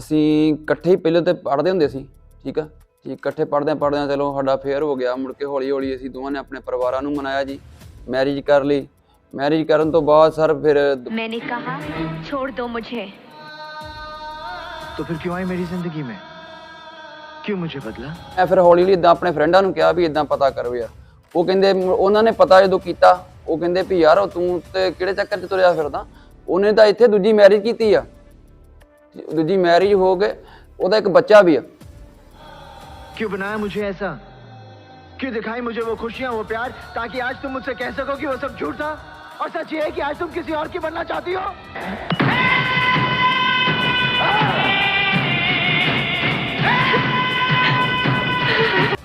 ਅਸੀਂ ਇਕੱਠੇ ਹੀ ਪਹਿਲੇ ਤੇ ਪੜ੍ਹਦੇ ਹੁੰਦੇ ਸੀ ਠੀਕ ਆ ਜੀ ਇਕੱਠੇ ਪੜ੍ਹਦੇ ਪੜ੍ਹਦੇ ਚਲੋ ਸਾਡਾ ਫੇਅਰ ਹੋ ਗਿਆ ਮੁੜ ਕੇ ਹੌਲੀ ਹੌਲੀ ਅਸੀਂ ਦੋਵਾਂ ਨੇ ਆਪਣੇ ਪਰਿਵਾਰਾਂ ਨੂੰ ਮਨਾਇਆ ਜੀ ਮੈਰਿਜ ਕਰ ਲਈ ਮੈਰਿਜ ਕਰਨ ਤੋਂ ਬਾਅਦ ਸਰ ਫਿਰ ਦ- मैंने कहा छोड़ दो मुझे तो फिर क्यों आई मेरी जिंदगी में क्यों मुझे बदला ਮੈਂ ਫਿਰ ਹੌਲੀ ਹੌਲੀ ਇਦਾਂ ਆਪਣੇ ਫਰੈਂਡਾਂ ਨੂੰ ਕਿਹਾ ਵੀ ਇਦਾਂ ਪਤਾ ਕਰੋ ਯਾਰ ਉਹ ਕਹਿੰਦੇ ਮ- ਉਹਨਾਂ ਨੇ ਪਤਾ ਜਦੋਂ ਕੀਤਾ ਉਹ ਕਹਿੰਦੇ ਵੀ ਯਾਰ ਤੂੰ ਤੇ ਕਿਹੜੇ ਚੱਕਰ 'ਚ ਤੁਰਿਆ ਫਿਰਦਾ ਉਹਨੇ ਤਾਂ ਇੱਥੇ ਦੂਜੀ ਮੈਰਿਜ ਕੀਤੀ ਆ ਦੂਜੀ ਮੈਰਿਜ ਹੋ ਗਏ ਉਹਦਾ ਇੱਕ ਬੱਚਾ ਵੀ ਆ क्यों बनाया मुझे ऐसा क्यों दिखाई मुझे वो खुशियां वो प्यार ताकि आज तुम मुझसे कह सको कि वो सब झूठ था और सच ये है कि आज तुम किसी और की बनना चाहती हो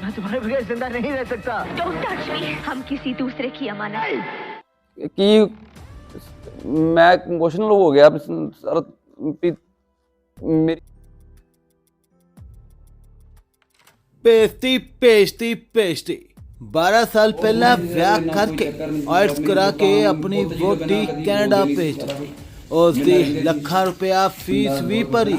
मैं तुम्हारे बगैर जिंदा नहीं रह सकता डोंट टच मी हम किसी दूसरे की अमानत ਕੀ ਮੈਂ ਇਮੋਸ਼ਨਲ ਹੋ ਗਿਆ ਵੀ ਸਰ ਵੀ ਮੇਰੀ ਭੇਜਤੀ ਭੇਜਤੀ ਭੇਜਤੀ 12 ਸਾਲ ਪਹਿਲਾਂ ਵਿਆਹ ਕਰਕੇ ਆਇਟਸ ਕਰਾ ਕੇ ਆਪਣੀ ਵੋਟੀ ਕੈਨੇਡਾ ਭੇਜ ਦਿੱਤੀ ਉਸ ਦੀ ਲੱਖਾਂ ਰੁਪਇਆ ਫੀਸ ਵੀ ਭਰੀ।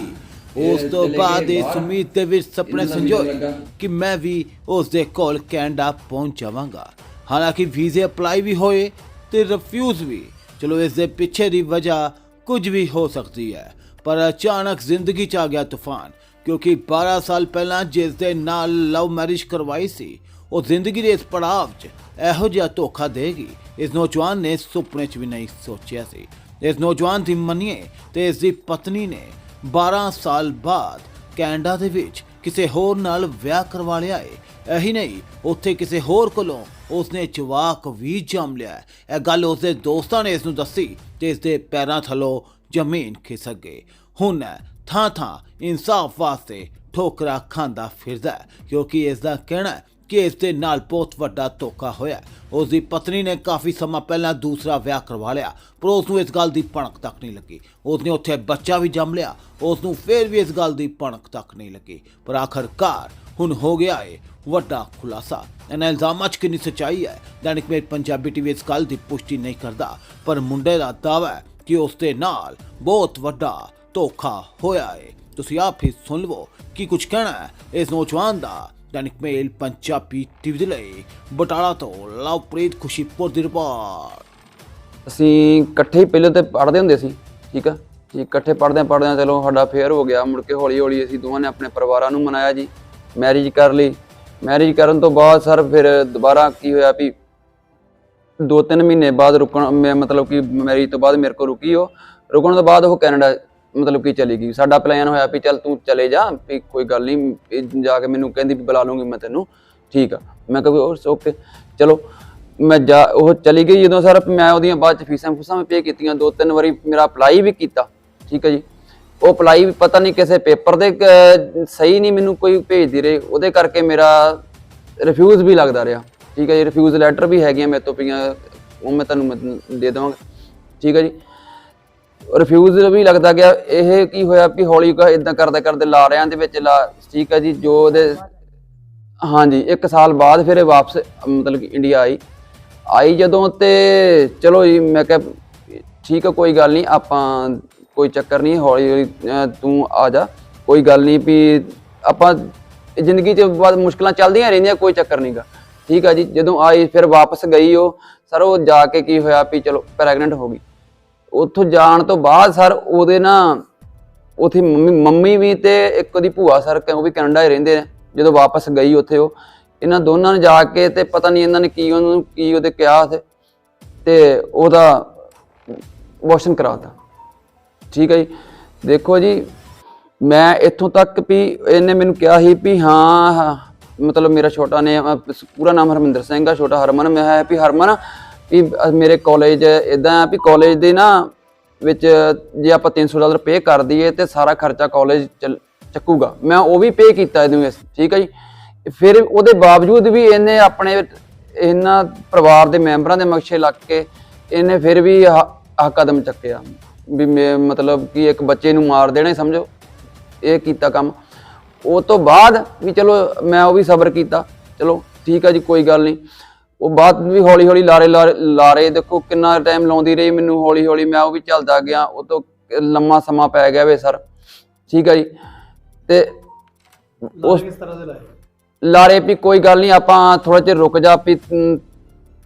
ਉਸ ਤੋਂ ਬਾਅਦ ਇਸ ਉਮੀਦ ਦੇ ਵਿੱਚ ਸੁਪਨੇ ਸੰਜੋਏ ਕਿ ਮੈਂ ਵੀ ਉਸ ਦੇ ਕੋਲ ਕੈਨੇਡਾ ਪਹੁੰਚ ਜਾਵਾਂਗਾ ਹਾਲਾਂਕਿ ਵੀਜ਼ੇ ਅਪਲਾਈ ਵੀ ਹੋਏ ਤੇ ਰਿਫਿਊਜ਼ ਵੀ। ਚਲੋ ਇਸ ਦੇ ਪਿੱਛੇ ਦੀ ਵਜ੍ਹਾ ਕੁਝ ਵੀ ਹੋ ਸਕਦੀ ਹੈ। ਪਰ ਅਚਾਨਕ ਜ਼ਿੰਦਗੀ 'ਚ ਆ ਗਿਆ ਤੂਫਾਨ, ਕਿਉਂਕਿ 12 ਸਾਲ ਪਹਿਲਾਂ ਜਿਸ ਦੇ ਨਾਲ ਲਵ ਮੈਰਿਜ ਕਰਵਾਈ ਸੀ, ਉਹ ਜ਼ਿੰਦਗੀ ਦੇ ਇਸ ਪੜਾਅ 'ਚ ਇਹੋ ਜਿਹਾ ਧੋਖਾ ਦੇਗੀ। ਇਸ ਨੌਜਵਾਨ ਨੇ ਸੁਪਨੇ 'ਚ ਵੀ ਨਹੀਂ ਸੋਚਿਆ ਸੀ। ਇਸ ਨੌਜਵਾਨ ਦੀ ਮੰਨੀਏ ਤੇ ਇਸ ਦੀ ਪਤਨੀ ਨੇ 12 ਸਾਲ ਬਾਅਦ ਕੈਨੇਡਾ ਦੇ ਵਿੱਚ ਕਿਸੇ ਹੋਰ ਨਾਲ ਵਿਆਹ ਕਰਵਾ ਲਿਆ ਏ। ਇਹੀ ਨਹੀਂ, ਉੱਥੇ ਕਿਸੇ ਹੋਰ ਕੋਲੋਂ ਉਸਨੇ ਜਵਾਕ ਵੀ ਜੰਮ ਲਿਆ। ਇਹ ਗੱਲ ਉਸਦੇ ਦੋਸਤਾਂ ਨੇ ਇਸ ਨੂੰ ਦੱਸੀ ਤੇ ਇਸ ਦੇ ਪੈਰਾਂ ਥੱਲੋਂ ਜ਼ਮੀਨ ਖਿਸਕ ਗਈ। ਹੁਣ ਥਾਂ ਥਾਂ ਇਨਸਾਫ ਵਾਸਤੇ ਠੋਕਰਾ ਖਾਂਦਾ ਫਿਰਦਾ ਕਿਉਂਕਿ ਇਸ ਦਾ ਕਹਿਣਾ ਕਿ ਇਸ ਦੇ ਨਾਲ ਬਹੁਤ ਵੱਡਾ ਧੋਖਾ ਹੋਇਆ ਉਸ ਦੀ ਪਤਨੀ ਨੇ ਕਾਫੀ ਸਮਾਂ ਪਹਿਲਾਂ ਦੂਸਰਾ ਵਿਆਹ ਕਰਵਾ ਲਿਆ। ਪਰ ਉਸ ਨੂੰ ਇਸ ਗੱਲ ਦੀ ਭਣਕ ਤੱਕ ਨਹੀਂ ਲੱਗੀ। ਉਸ ਨੇ ਉੱਥੇ ਬੱਚਾ ਵੀ ਜੰਮ ਲਿਆ। ਉਸ ਨੂੰ ਫੇਰ ਵੀ ਇਸ ਗੱਲ ਦੀ ਭਣਕ ਤੱਕ ਨਹੀਂ ਲੱਗੀ। ਪਰ ਆਖਰਕਾਰ ਹੁਣ ਹੋ ਗਿਆ ਏ ਵੱਡਾ ਖੁਲਾਸਾ। ਇਹਨਾਂ ਇਲਜ਼ਾਮਾਂ 'ਚ ਕਿੰਨੀ ਸੱਚਾਈ ਹੈ। ਦੈਨਿਕ ਮੇਰ ਪੰਜਾਬੀ ਟੀਵੀ ਇਸ ਗੱਲ ਦੀ ਪੁਸ਼ਟੀ ਨਹੀਂ ਕਰਦਾ। ਪਰ ਮੁੰਡੇ ਦਾ ਦਾਅਵਾ ਕਿ ਉਸ ਦੇ ਨਾਲ ਬਹੁਤ ਵੱਡਾ ਧੋਖਾ ਹੋਇਆ ਹੈ ਤੁਸੀਂ ਆਪ ਹੀ ਸੁਣ ਲਵੋ ਕੀ ਕੁਝ ਕਹਿਣਾ ਹੈ। ਇਸ ਨੌਜਵਾਨ ਦਾ ਦੈਨਿਕ ਮੇਲ ਪੰਜਾਬੀ ਟੀਵੀ ਦੇ ਲਈ ਬਟਾਲਾ ਤੋਂ ਲਵਪ੍ਰੀਤ ਖੁਸ਼ੀਪੁਰ ਦੀ ਰਿਪੋਰਟ। ਅਸੀਂ ਇਕੱਠੇ ਹੀ ਪਹਿਲੇ ਤੇ ਪੜ੍ਹਦੇ ਹੁੰਦੇ ਸੀ, ਠੀਕ ਆ? ਜੀ ਇਕੱਠੇ ਪੜ੍ਹਦੇ ਪੜ੍ਹਦੇ ਚਲੋ ਸਾਡਾ ਫੇਅਰ ਹੋ ਗਿਆ, ਮੁੜ ਕੇ ਹੌਲੀ ਹੌਲੀ ਅਸੀਂ ਦੋਵਾਂ ਨੇ ਆਪਣੇ ਪਰਿਵਾਰਾਂ ਨੂੰ ਮਨਾਇਆ ਜੀ ਮੈਰਿਜ ਕਰ ਲਈ। ਮੈਰਿਜ ਕਰਨ ਤੋਂ ਬਾਅਦ ਸਰ ਫਿਰ ਦੁਬਾਰਾ ਕੀ ਹੋਇਆ ਵੀ ਦੋ ਤਿੰਨ ਮਹੀਨੇ ਬਾਅਦ ਰੁਕਣ, ਮੈਂ ਮਤਲਬ ਕਿ ਮੈਰਿਜ ਤੋਂ ਬਾਅਦ ਮੇਰੇ ਕੋਲ ਰੁਕੀ ਉਹ। ਰੁਕਣ ਤੋਂ ਬਾਅਦ ਉਹ ਕੈਨੇਡਾ ਮਤਲਬ ਕਿ ਚਲੀ ਗਈ। ਸਾਡਾ ਪਲਾਨ ਹੋਇਆ ਵੀ ਚੱਲ ਤੂੰ ਚਲੇ ਜਾ, ਵੀ ਕੋਈ ਗੱਲ ਨਹੀਂ ਜਾ ਕੇ ਮੈਨੂੰ ਕਹਿੰਦੀ ਵੀ ਬੁਲਾ ਲੂੰਗੀ ਮੈਂ ਤੈਨੂੰ। ਠੀਕ ਆ। ਮੈਂ ਕਿਹਾ ਵੀ ਓਕੇ ਚਲੋ, ਮੈਂ ਜਾ, ਉਹ ਚਲੀ ਗਈ ਜਦੋਂ ਸਰ ਮੈਂ ਉਹਦੀਆਂ ਬਾਅਦ ਚ ਫੀਸਾਂ ਫੂਸਾਂ ਵੀ ਪੇ ਕੀਤੀਆਂ। ਦੋ ਤਿੰਨ ਵਾਰੀ ਮੇਰਾ ਅਪਲਾਈ ਵੀ ਕੀਤਾ। ਠੀਕ ਹੈ ਜੀ। ਉਹ ਅਪਲਾਈ ਵੀ ਪਤਾ ਨਹੀਂ ਕਿਸੇ ਪੇਪਰ ਦੇ ਕ- ਸਹੀ ਨਹੀਂ ਮੈਨੂੰ ਕੋਈ ਭੇਜਦੀ ਰਹੇ। ਉਹਦੇ ਕਰਕੇ ਮੇਰਾ ਰਿਫਿਊਜ਼ ਵੀ ਲੱਗਦਾ ਰਿਹਾ। ਠੀਕ ਹੈ ਜੀ ਰਿਫਿਊਜ਼ ਲੈਟਰ ਵੀ ਹੈਗੀਆਂ ਮੇਰੇ ਤੋਂ ਪਈਆਂ ਉਹ ਮੈਂ ਤੁਹਾਨੂੰ ਮੈਂ ਦੇ ਦੇਵਾਂਗਾ। ਠੀਕ ਹੈ ਜੀ। ਰਿਫਿਊਜ਼ ਵੀ ਲੱਗਦਾ ਗਿਆ ਇਹ ਕੀ ਹੋਇਆ ਵੀ ਹੌਲੀ ਇਦਾਂ ਕਰਦੇ ਕਰਦੇ ਲਾ ਰਿਆਂ ਦੇ ਵਿੱਚ ਲਾ ਠੀਕ ਹੈ ਜੀ ਜੋ ਉਹਦੇ ਹਾਂਜੀ 1 ਸਾਲ ਬਾਅਦ ਫਿਰ ਇਹ ਵਾਪਸ ਮਤਲਬ ਕਿ ਇੰਡੀਆ ਆਈ। ਆਈ ਜਦੋਂ ਤੇ ਚਲੋ ਜੀ ਮੈਂ ਕਿਹਾ ਠੀਕ ਹੈ ਕੋਈ ਗੱਲ ਨਹੀਂ ਆਪਾਂ ਕੋਈ ਚੱਕਰ ਨਹੀਂ ਹੌਲੀ ਹੌਲੀ ਅਹ, ਤੂੰ ਆ ਜਾ। ਕੋਈ ਗੱਲ ਨਹੀਂ ਵੀ ਆਪਾਂ ਜ਼ਿੰਦਗੀ 'ਚ ਬਾਅਦ ਮੁਸ਼ਕਲਾਂ ਚੱਲਦੀਆਂ ਰਹਿੰਦੀਆਂ ਕੋਈ ਚੱਕਰ ਨਹੀਂਗਾ ਠੀਕ ਆ ਜੀ ਜਦੋਂ ਆਈ ਫਿਰ ਵਾਪਸ ਗਈ ਉਹ ਸਰ ਉਹ ਜਾ ਕੇ ਕੀ ਹੋਇਆ ਵੀ ਚਲੋ ਪ੍ਰੈਗਨੈਂਟ ਹੋ ਗਈ। ਉੱਥੋਂ ਜਾਣ ਤੋਂ ਬਾਅਦ ਸਰ ਉਹਦੇ ਨਾ ਉਥੇ ਮੰਮੀ ਮੰਮੀ ਵੀ ਤੇ ਇੱਕ ਉਹਦੀ ਭੂਆ ਸਰ ਉਹ ਵੀ ਕੈਨੇਡਾ ਹੀ ਰਹਿੰਦੇ ਨੇ ਜਦੋਂ ਵਾਪਸ ਗਈ ਉੱਥੇ ਉਹ ਇਹਨਾਂ ਦੋਨਾਂ ਨੇ ਜਾ ਕੇ ਤੇ ਪਤਾ ਨਹੀਂ ਇਹਨਾਂ ਨੇ ਕੀ ਉਹਨੂੰ ਕੀ ਉਹਦੇ ਕਿਹਾ ਤੇ ਤੇ ਉਹਦਾ ਵਾਸ਼ਨ ਕਰਾਤਾ। ਠੀਕ ਹੈ ਜੀ ਦੇਖੋ ਜੀ ਮੈਂ ਇੱਥੋਂ ਤੱਕ ਵੀ ਇਹਨੇ ਮੈਨੂੰ ਕਿਹਾ ਸੀ ਵੀ ਹਾਂ, ਮਤਲਬ ਮੇਰਾ ਛੋਟਾ ਨੇ ਪੂਰਾ ਨਾਮ ਹਰਮਿੰਦਰ ਸਿੰਘ ਆ, ਛੋਟਾ ਹਰਮਨ। ਮੈਂ ਹੈ ਵੀ ਹਰਮਨ, ਵੀ ਮੇਰੇ ਕਾਲਜ ਇਦਾਂ ਆ ਵੀ ਕਾਲਜ ਦੇ ਨਾ ਵਿੱਚ ਜੇ ਆਪਾਂ 300 ਡਾਲਰ ਪੇ ਕਰ ਦਈਏ ਤੇ ਸਾਰਾ ਖਰਚਾ ਕਾਲਜ ਚੱਕੂਗਾ। ਮੈਂ ਉਹ ਵੀ ਪੇ ਕੀਤਾ ਇਹਨੂੰ ਠੀਕ ਹੈ ਜੀ? ਫਿਰ ਉਹਦੇ ਬਾਵਜੂਦ ਵੀ ਇਹਨੇ ਆਪਣੇ ਇਹਨਾਂ ਪਰਿਵਾਰ ਦੇ ਮੈਂਬਰਾਂ ਦੇ ਮਕਸ਼ੇ ਲੱਗ ਕੇ ਇਹਨੇ ਫਿਰ ਵੀ ਆਹ ਆਹ ਕਦਮ ਚੱਕਿਆ। ਵੀ ਮੈਂ ਮਤਲਬ ਕਿ ਇੱਕ ਬੱਚੇ ਨੂੰ ਮਾਰ ਦੇਣਾ, ਸਮਝੋ? ਇਹ ਕੀਤਾ ਕੰਮ। ਉਹ ਤੋਂ ਬਾਅਦ ਵੀ ਚਲੋ ਮੈਂ ਉਹ ਵੀ ਸਬਰ ਕੀਤਾ। ਚਲੋ ਠੀਕ ਆ ਜੀ ਕੋਈ ਗੱਲ ਨਹੀਂ। ਉਹ ਬਾਅਦ ਵੀ ਹੌਲੀ ਹੌਲੀ ਲਾਰੇ ਲਾਰੇ ਦੇਖੋ ਕਿੰਨਾ ਟਾਈਮ ਲਾਉਂਦੀ ਰਹੀ ਮੈਨੂੰ ਹੌਲੀ ਹੌਲੀ ਮੈਂ ਉਹ ਵੀ ਚੱਲਦਾ ਗਿਆ ਉਹ ਤੋਂ ਲੰਮਾ ਸਮਾਂ ਪੈ ਗਿਆ ਵੇ ਸਰ। ਠੀਕ ਹੈ ਜੀ। ਤੇ ਉਸ ਕਿਸ ਤਰ੍ਹਾਂ ਦੇ ਲਾਏ? ਲਾਰੇ ਵੀ ਕੋਈ ਗੱਲ ਨਹੀਂ ਆਪਾਂ ਥੋੜਾ ਜਿਹਾ ਰੁਕ ਜਾ ਵੀ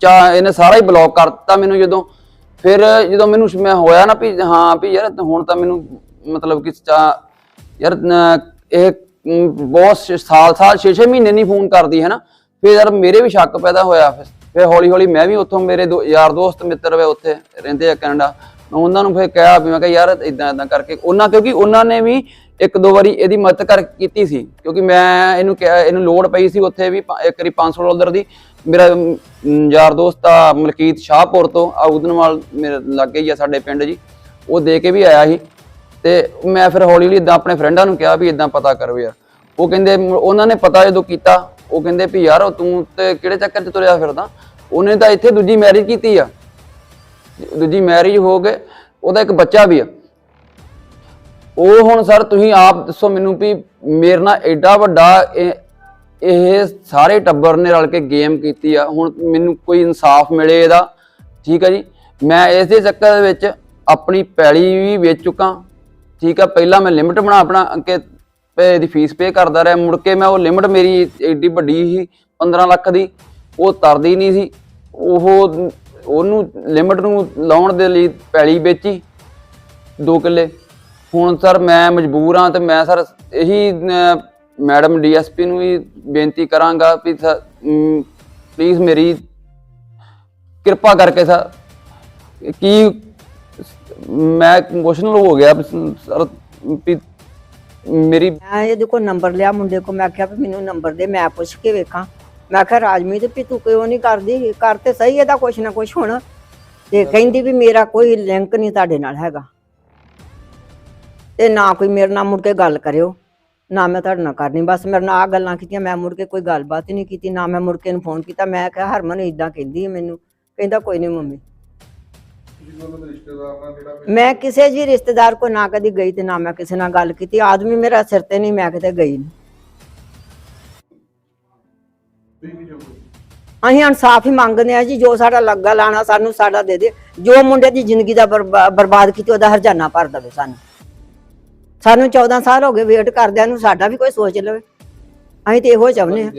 ਚਾ ਇਹਨੇ ਸਾਰਾ ਹੀ ਬਲੌਕ ਕਰ ਦਿੱਤਾ ਮੈਨੂੰ ਜਦੋਂ। ਫਿਰ ਜਦੋਂ ਮੈਨੂੰ ਮੈਂ ਹੋਇਆ ਨਾ ਵੀ ਹਾਂ ਵੀ ਯਾਰ ਹੁਣ ਤਾਂ ਮੈਨੂੰ ਮਤਲਬ ਕਿ ਚਾ ਯਾਰ ਇਹ ਬਹੁਤ ਸਾਲ ਸਾਲ 6-6 ਮਹੀਨੇ ਨਹੀਂ ਫੋਨ ਕਰਦੀ ਹੈ ਨਾ ਫਿਰ ਯਾਰ ਮੇਰੇ ਵੀ ਸ਼ੱਕ ਪੈਦਾ ਹੋਇਆ ਫਿਰ। ਫਿਰ ਹੌਲੀ ਹੌਲੀ ਮੈਂ ਵੀ ਉੱਥੋਂ ਮੇਰੇ ਦੋ, ਯਾਰ ਦੋਸਤ ਮਿੱਤਰ ਵੇ ਉੱਥੇ ਰਹਿੰਦੇ ਆ ਕੈਨੇਡਾ। ਮੈਂ ਉਹਨਾਂ ਨੂੰ ਫਿਰ ਕਿਹਾ ਵੀ ਮੈਂ ਕਿਹਾ ਯਾਰ ਇਦਾਂ ਇਦਾਂ ਕਰਕੇ, ਉਹਨਾਂ ਕਿਉਂਕਿ ਉਹਨਾਂ ਨੇ ਵੀ ਇੱਕ ਦੋ ਵਾਰੀ ਇਹਦੀ ਮਦਦ ਕਰ ਕੀਤੀ ਸੀ, ਕਿਉਂਕਿ ਮੈਂ ਇਹਨੂੰ ਕਿਹਾ, ਇਹਨੂੰ ਲੋੜ ਪਈ ਸੀ ਉੱਥੇ ਵੀ ਪ- ਇੱਕ ਵਾਰੀ 500 ਡਾਲਰ ਦੀ। ਮੇਰਾ ਯਾਰ ਦੋਸਤ ਆ ਮਲਕੀਤ ਸ਼ਾਹਪੁਰ ਤੋਂ ਆਉਦਨਵਾਲ ਮੇਰੇ ਲਾਗੇ ਹੀ ਆ ਸਾਡੇ ਪਿੰਡ ਜੀ, ਉਹ ਦੇ ਕੇ ਵੀ ਆਇਆ ਸੀ। ਤੇ ਮੈਂ ਫਿਰ ਹੌਲੀ ਹੌਲੀ ਇਦਾਂ ਆਪਣੇ ਫਰੈਂਡਾਂ ਨੂੰ ਕਿਹਾ ਵੀ ਇਦਾਂ ਪਤਾ ਕਰੋ ਯਾਰ। ਉਹ ਕਹਿੰਦੇ ਉਹਨਾਂ ਨੇ ਪਤਾ ਜਦੋਂ ਕੀਤਾ, ਉਹ ਕਹਿੰਦੇ ਵੀ ਯਾਰ ਤੂੰ ਤੇ ਕਿਹੜੇ ਚੱਕਰ 'ਚ ਤੁਰਿਆ ਫਿਰਦਾ? ਉਹਨੇ ਤਾਂ ਇੱਥੇ ਦੂਜੀ ਮੈਰਿਜ ਕੀਤੀ ਆ। ਦੂਜੀ ਮੈਰਿਜ ਹੋ ਗਏ, ਉਹਦਾ ਇੱਕ ਬੱਚਾ ਵੀ ਆ। ਉਹ ਹੁਣ ਸਰ ਤੁਸੀਂ ਆਪ ਦੱਸੋ ਮੈਨੂੰ ਵੀ ਮੇਰੇ ਨਾਲ ਐਡਾ ਵੱਡਾ ਇਹ ਇਹ ਸਾਰੇ ਟੱਬਰ ਨੇ ਰਲ ਕੇ ਗੇਮ ਕੀਤੀ ਆ। ਹੁਣ ਮੈਨੂੰ ਕੋਈ ਇਨਸਾਫ ਮਿਲੇ ਇਹਦਾ, ਠੀਕ ਆ ਜੀ? ਮੈਂ ਇਸ ਦੇ ਚੱਕਰ ਦੇ ਵਿੱਚ ਆਪਣੀ ਪੈਲੀ ਵੀ ਵੇਚ ਚੁੱਕਾ। ਠੀਕ ਆ, ਪਹਿਲਾਂ ਮੈਂ ਲਿਮਟ ਬਣਾ, ਆਪਣਾ ਕਿ ਇਹਦੀ ਫੀਸ ਪੇ ਕਰਦਾ ਰਿਹਾ। ਮੁੜ ਕੇ ਮੈਂ ਉਹ ਲਿਮਟ ਮੇਰੀ ਏਡੀ ਵੱਡੀ ਸੀ 15 ਲੱਖ ਦੀ, ਉਹ ਤਰਦੀ ਨਹੀਂ ਸੀ। ਉਹ ਉਹਨੂੰ ਲਿਮਟ ਨੂੰ ਲਾਉਣ ਦੇ ਲਈ ਪੈਲੀ ਵੇਚੀ 2 ਕਿੱਲੇ। ਹੁਣ ਸਰ ਮੈਂ ਮਜਬੂਰ ਹਾਂ ਤੇ ਮੈਂ ਸਰ ਇਹੀ ਅਹ, ਮੈਡਮ ਡੀਐਸਪੀ ਨੂੰ ਵੀ ਬੇਨਤੀ ਕਰਾਂਗਾ ਵੀ ਪਲੀਜ਼ ਮੇਰੀ ਕਿਰਪਾ ਕਰਕੇ ਸਰ ਕੀ ਮੈਂ ਇਮੋਸ਼ਨਲ ਹੋ ਗਿਆ ਸਰ ਵੀ ਮੇਰੀ ਮੈਂ ਇਹਦੇ ਕੋਲ ਨੰਬਰ ਲਿਆ ਮੁੰਡੇ ਕੋਲ ਮੈਂ ਆਖਿਆ ਵੀ ਮੈਨੂੰ ਨੰਬਰ ਦੇ ਮੈਂ ਪੁੱਛ ਕੇ ਵੇਖਾਂ। ਮੈਂ ਕਿਹਾ ਰਾਜਮੀਤ ਵੀ ਤੂੰ ਕਿਉਂ ਨਹੀਂ ਕਰਦੀ? ਕਰ ਤੇ ਸਹੀ ਇਹਦਾ ਕੁਛ ਨਾ ਕੁਛ ਹੁਣ। ਤੇ ਕਹਿੰਦੀ ਵੀ ਮੇਰਾ ਕੋਈ ਲਿੰਕ ਨਹੀਂ ਤੁਹਾਡੇ ਨਾਲ ਹੈਗਾ। ਤੇ ਨਾ ਕੋਈ ਮੇਰੇ ਨਾਲ ਮੁੜ ਕੇ ਗੱਲ ਕਰਿਓ। ਨਾ ਮੈਂ ਤੁਹਾਡੇ ਨਾਲ ਕਰਨੀ। ਬਸ ਮੇਰੇ ਨਾਲ ਆ ਗੱਲਾਂ ਕੀਤੀਆਂ, ਮੈਂ ਮੁੜ ਕੇ ਕੋਈ ਗੱਲਬਾਤ ਹੀ ਨਹੀਂ ਕੀਤੀ। ਨਾ ਮੈਂ ਮੁੜ ਕੇ ਨੂੰ ਫੋਨ ਕੀਤਾ। ਮੈਂ ਕਿਹਾ, ਹਰਮਨ ਇਦਾਂ ਕਹਿੰਦੀ ਹੈ ਮੈਨੂੰ। ਕਹਿੰਦਾ, ਕੋਈ ਨਹੀਂ ਮੰਮੀ। ਮੈਂ ਕਿਸੇ ਜੀ ਰਿਸ਼ਤੇਦਾਰ ਕੋ ਨਾ ਕਦੀ ਗਈ ਤੇ ਨਾ ਮੈਂ ਕਿਸੇ ਨਾਲ ਗੱਲ ਕੀਤੀ। ਆਦਮੀ ਮੇਰਾ ਸਿਰ ਤੇ ਨਹੀਂ ਮੈਂ ਕਿਤੇ ਗਈ ਨਹੀਂ ਅਸੀਂ ਇਨਸਾਫ ਹੀ ਮੰਗਦੇ ਆ ਜੀ ਜੋ ਸਾਡਾ ਲੱਗਾ ਲਾਣਾ ਸਾਨੂੰ ਸਾਡਾ ਦੇ ਦੇ। ਜੋ ਮੁੰਡੇ ਦੀ ਜ਼ਿੰਦਗੀ ਦਾ ਬਰਬਾ- ਬਰਬਾਦ ਕੀਤੀ ਉਹਦਾ ਹਰਜਾਨਾ ਭਰ ਦੇਵੇ ਸਾਨੂੰ। ਸਾਨੂੰ 14 ਸਾਲ ਹੋ ਗਏ ਵੇਟ ਕਰਦਿਆਂ ਨੂੰ ਸਾਡਾ ਵੀ ਕੋਈ ਸੋਚ ਲਵੇ। ਅਸੀਂ ਤੇ ਇਹੋ ਚਾਹੁੰਦੇ ਆ